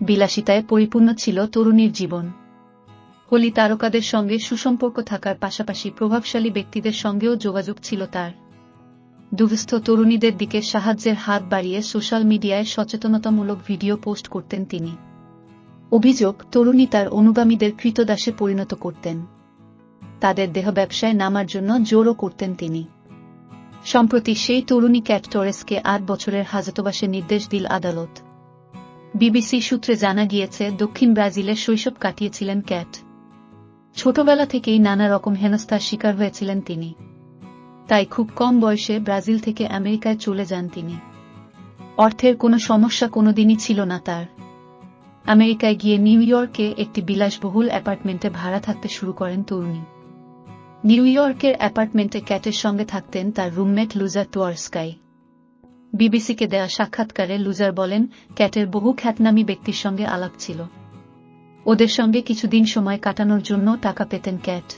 বিলাসিতায় পরিপূর্ণ ছিল তরুণীর জীবন। হোলি তারকাদের সঙ্গে সুসম্পর্ক থাকার পাশাপাশি প্রভাবশালী ব্যক্তিদের সঙ্গেও যোগাযোগ ছিল তার। দুস্থ তরুণীদের দিকে সাহায্যের হাত বাড়িয়ে সোশ্যাল মিডিয়ায় সচেতনতামূলক ভিডিও পোস্ট করতেন তিনি। অভিযোগ, তরুণী তার অনুগামীদের কৃতদাসে পরিণত করতেন। তাদের দেহ ব্যবসায় নামার জন্য জোরও করতেন তিনি। সম্প্রতি সেই তরুণী ক্যাট টরেসকে আট বছরের হাজতবাসের নির্দেশ দিল আদালত। বিবিসি সূত্রে জানা গিয়েছে, দক্ষিণ ব্রাজিলে শৈশব কাটিয়েছিলেন ক্যাট। ছোটবেলা থেকেই নানা রকম হেনস্থার শিকার হয়েছিলেন তিনি। তাই খুব কম বয়সে ব্রাজিল থেকে আমেরিকায় চলে যান তিনি। অর্থের কোনো সমস্যা কোনোদিনই ছিল না তার। আমেরিকায় গিয়ে নিউ ইয়র্কে একটি বিলাসবহুল অ্যাপার্টমেন্টে ভাড়া থাকতে শুরু করেন তরুণী। নিউ ইয়র্কের অ্যাপার্টমেন্টে ক্যাটের সঙ্গে থাকতেন তার রুমমেট লুজার টোয়ার্সকাই বিবিসিকে দেয়া সাক্ষাৎকারে লুজার বলেন, ক্যাটের বহু খ্যাতনামী ব্যক্তির সঙ্গে আলাপ ছিল। ওদের সঙ্গে কিছুদিন সময় কাটানোর জন্য টাকা পেতেন ক্যাট।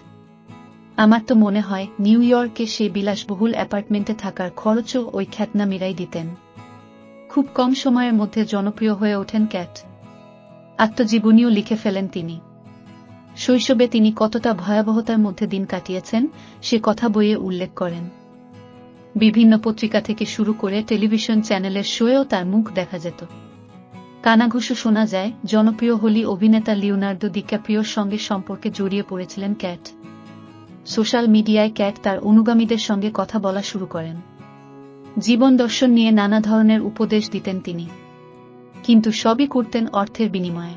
আমার তো মনে হয়, নিউ ইয়র্কে সেই বিলাসবহুল অ্যাপার্টমেন্টে থাকার খরচও ওই খ্যাতনামীরাই দিতেন। খুব কম সময়ের মধ্যে জনপ্রিয় হয়ে ওঠেন ক্যাট। আত্মজীবনীও লিখে ফেলেন তিনি। শৈশবে তিনি কতটা ভয়াবহতার মধ্যে দিন কাটিয়েছেন, সে কথা বইয়ে উল্লেখ করেন। বিভিন্ন পত্রিকা থেকে শুরু করে টেলিভিশন চ্যানেলের শোয়েও তার মুখ দেখা যেত। কানাঘুষো শোনা যায়, জনপ্রিয় হলি অভিনেতা লিওনার্দো দিক্যাপ্রিয়র সঙ্গে সম্পর্কে জড়িয়ে পড়েছিলেন ক্যাট। সোশ্যাল মিডিয়ায় ক্যাট তার অনুগামীদের সঙ্গে কথা বলা শুরু করেন। জীবন দর্শন নিয়ে নানা ধরনের উপদেশ দিতেন তিনি। কিন্তু সবই করতেন অর্থের বিনিময়ে।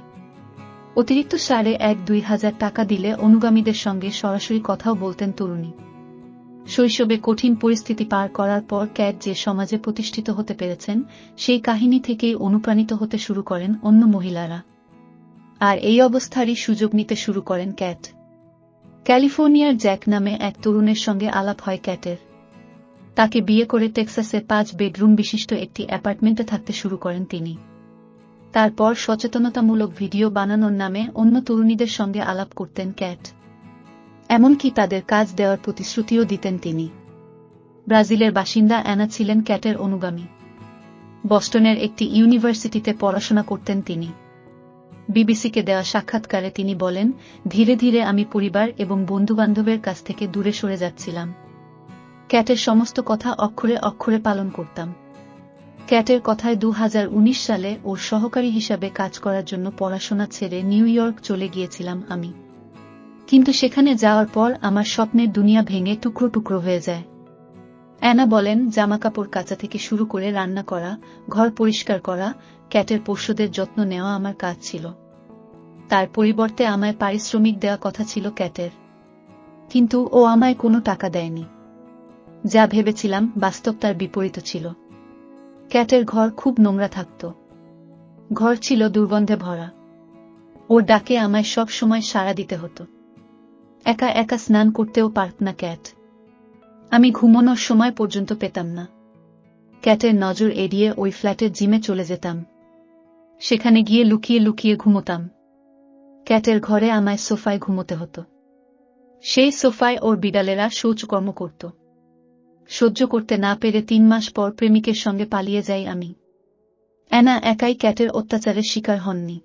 অতিরিক্ত সাড়ে এক দুই হাজার টাকা দিলে অনুগামীদের সঙ্গে সরাসরি কথাও বলতেন তরুণী। শৈশবে কঠিন পরিস্থিতি পার করার পর ক্যাট যে সমাজে প্রতিষ্ঠিত হতে পেরেছেন, সেই কাহিনী থেকেই অনুপ্রাণিত হতে শুরু করেন অন্য মহিলারা। আর এই অবস্থারই সুযোগ নিতে শুরু করেন ক্যাট। ক্যালিফোর্নিয়ার জ্যাক নামে এক তরুণের সঙ্গে আলাপ হয় ক্যাটের। তাকে বিয়ে করে টেক্সাসে পাঁচ বেডরুম বিশিষ্ট একটি অ্যাপার্টমেন্টে থাকতে শুরু করেন তিনি। তারপর সচেতনতামূলক ভিডিও বানানোর নামে অন্য তরুণীদের সঙ্গে আলাপ করতেন ক্যাট। এমনকি তাদের কাজ দেওয়ার প্রতিশ্রুতিও দিতেন তিনি। ব্রাজিলের বাসিন্দা অ্যানা ছিলেন ক্যাটের অনুগামী। বস্টনের একটি ইউনিভার্সিটিতে পড়াশোনা করতেন তিনি। বিবিসিকে দেওয়া সাক্ষাৎকারে তিনি বলেন, ধীরে ধীরে আমি পরিবার এবং বন্ধুবান্ধবের কাছ থেকে দূরে সরে যাচ্ছিলাম। ক্যাটের সমস্ত কথা অক্ষরে অক্ষরে পালন করতাম। ক্যাটের কথায় দু হাজার উনিশ সালে ওর সহকারী হিসাবে কাজ করার জন্য পড়াশোনা ছেড়ে নিউ ইয়র্ক চলে গিয়েছিলাম আমি। কিন্তু সেখানে যাওয়ার পর আমার স্বপ্নের দুনিয়া ভেঙে টুকরো টুকরো হয়ে যায়। অ্যানা বলেন, জামাকাপড় কাচা থেকে শুরু করে রান্না করা, ঘর পরিষ্কার করা, ক্যাটের পোষ্যদের যত্ন নেওয়া আমার কাজ ছিল। তার পরিবর্তে আমায় পারিশ্রমিক দেওয়া কথা ছিল ক্যাটের। কিন্তু ও আমায় কোনো টাকা দেয়নি। যা ভেবেছিলাম বাস্তব তার বিপরীত ছিল। ক্যাটের ঘর খুব নোংরা থাকত। ঘর ছিল দুর্গন্ধে ভরা। ওর ডাকে আমায় সব সময় সাড়া দিতে হতো। একা একা স্নান করতেও পারত না ক্যাট। আমি ঘুমানোর সময় পর্যন্ত পেতাম না। ক্যাটের নজর এড়িয়ে ওই ফ্ল্যাটের জিমে চলে যেতাম। সেখানে গিয়ে লুকিয়ে লুকিয়ে ঘুমোতাম। ক্যাটের ঘরে আমায় সোফায় ঘুমোতে হতো। সেই সোফায় ওর বিড়ালেরা শৌচকর্ম করত। সহ্য করতে না পেরে তিন মাস পর প্রেমিকের সঙ্গে পালিয়ে যাই আমি। অ্যানা একাই ক্যাটের অত্যাচারের শিকার হননি।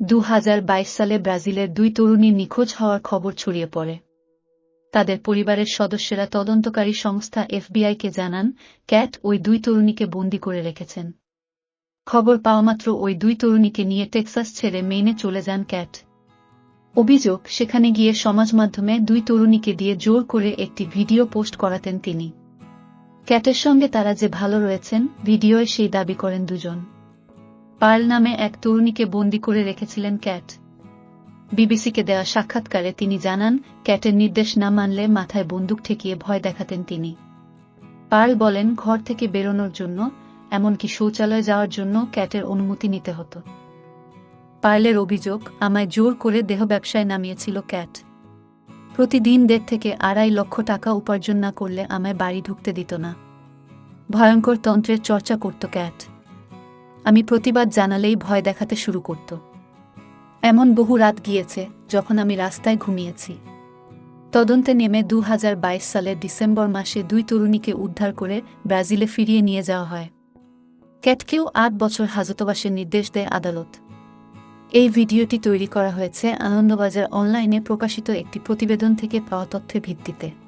দু হাজার বাইশ সালে ব্রাজিলের দুই তরুণী নিখোঁজ হওয়ার খবর ছড়িয়ে পড়ে। তাদের পরিবারের সদস্যরা তদন্তকারী সংস্থা এফবিআইকে জানান, ক্যাট ওই দুই তরুণীকে বন্দি করে রেখেছেন। খবর পাওয়ামাত্র ওই দুই তরুণীকে নিয়ে টেক্সাস ছেড়ে মেইনে চলে যান ক্যাট। অভিযোগ, সেখানে গিয়ে সমাজ মাধ্যমে দুই তরুণীকে দিয়ে জোর করে একটি ভিডিও পোস্ট করাতেন তিনি। ক্যাটের সঙ্গে তারা যে ভালো রয়েছেন, ভিডিওয় সেই দাবি করেন দুজন। পার্ল নামে এক তরুণীকে বন্দি করে রেখেছিলেন ক্যাট। বিবিসিকে দেওয়া সাক্ষাৎকারে তিনি জানান, ক্যাটের নির্দেশ না মানলে মাথায় বন্দুক ঠেকিয়ে ভয় দেখাতেন তিনি। পার্ল বলেন, ঘর থেকে বেরোনোর জন্য, এমনকি শৌচালয়ে যাওয়ার জন্য ক্যাটের অনুমতি নিতে হতো। পার্লের অভিযোগ আমায় জোর করে দেহ ব্যবসায় নামিয়েছিল ক্যাট। প্রতিদিন দেড় থেকে আড়াই লক্ষ টাকা উপার্জন না করলে আমায় বাড়ি ঢুকতে দিত না। ভয়ঙ্কর তন্ত্রের চর্চা করত ক্যাট। আমি প্রতিবাদ জানালেই ভয় দেখাতে শুরু করত। এমন বহু রাত গিয়েছে যখন আমি রাস্তায় ঘুমিয়েছি। তদন্তে নেমে দু হাজার বাইশ সালের ডিসেম্বর মাসে দুই তরুণীকে উদ্ধার করে ব্রাজিলে ফিরিয়ে নিয়ে যাওয়া হয়। ক্যাটকেও আট বছর হাজতবাসের নির্দেশ দেয় আদালত। এই ভিডিওটি তৈরি করা হয়েছে আনন্দবাজার অনলাইনে প্রকাশিত একটি প্রতিবেদন থেকে পাওয়া তথ্যের ভিত্তিতে।